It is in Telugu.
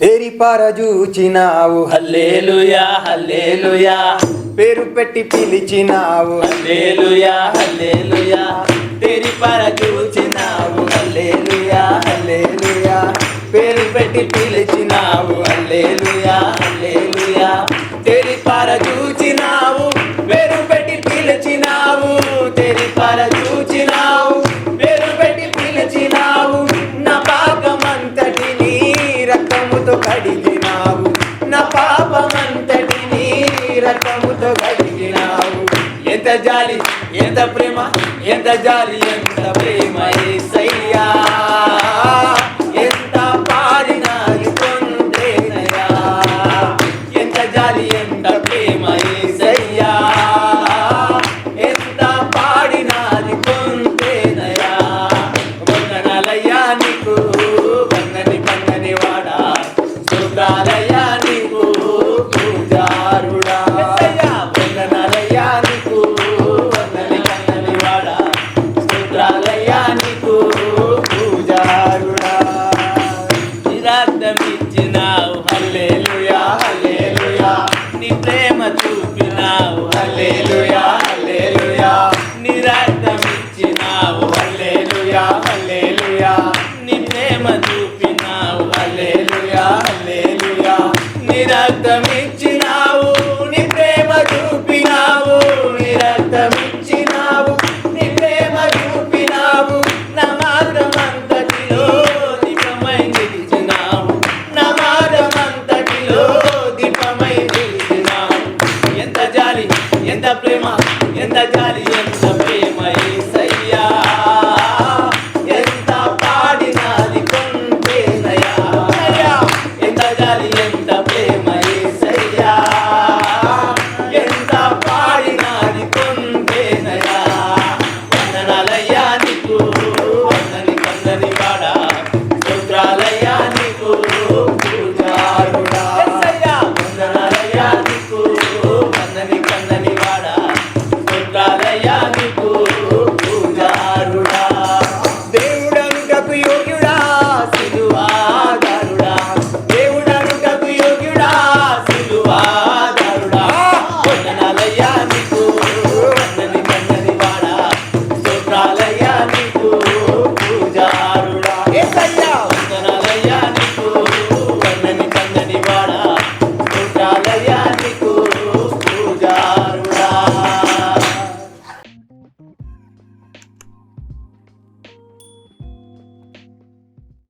తేరి పరజూచినావు. Hallelujah hallelujah. పేరు పెట్టి పిలిచినావు. Hallelujah hallelujah. పర చూచినావు హల్లేలుయా హల్లేలుయా. పేరు పెట్టి పిలిచినావు. Hallelujah hallelujah. తెరి పర చూచినావు పేరు పెట్టి పిలిచినావు. తెరి పర రక్తముతో కడిగినావు. నా పాపమంతటి నీ రక్తముతో కడిగినావు. ఎంత జాలి ఎంత ప్రేమ ఎంత జాలి ఎంత ప్రేమ ఏ సయ్యా నిరార్థమిచ్చినావు హల్లెలూయా హల్లెలూయా. నీ ప్రేమ చూపినావు. హల్లెలూయా నీ రక్తమిచ్చినావు హల్లెలూయా హల్లెలూయా. నీ ప్రేమ చూపినావు. హల్లెలూయా నీ నిరార్థమిచ్చినావు ఎంత గాలి ఎంత ప్రేమ ఏసయ్యా ఎంత పాడినది కొంటేనయ్యా ఎంత గాలి ఎంత ప్రేమ ఏసయ్యా ఎంత పాడినది కొంటేనయ్యా వందనాలయ్యా నీకు వందని కందని పాడ స్తోత్రాలయ్యా నీకు వందనాలయ్యా నీకు కందని కందని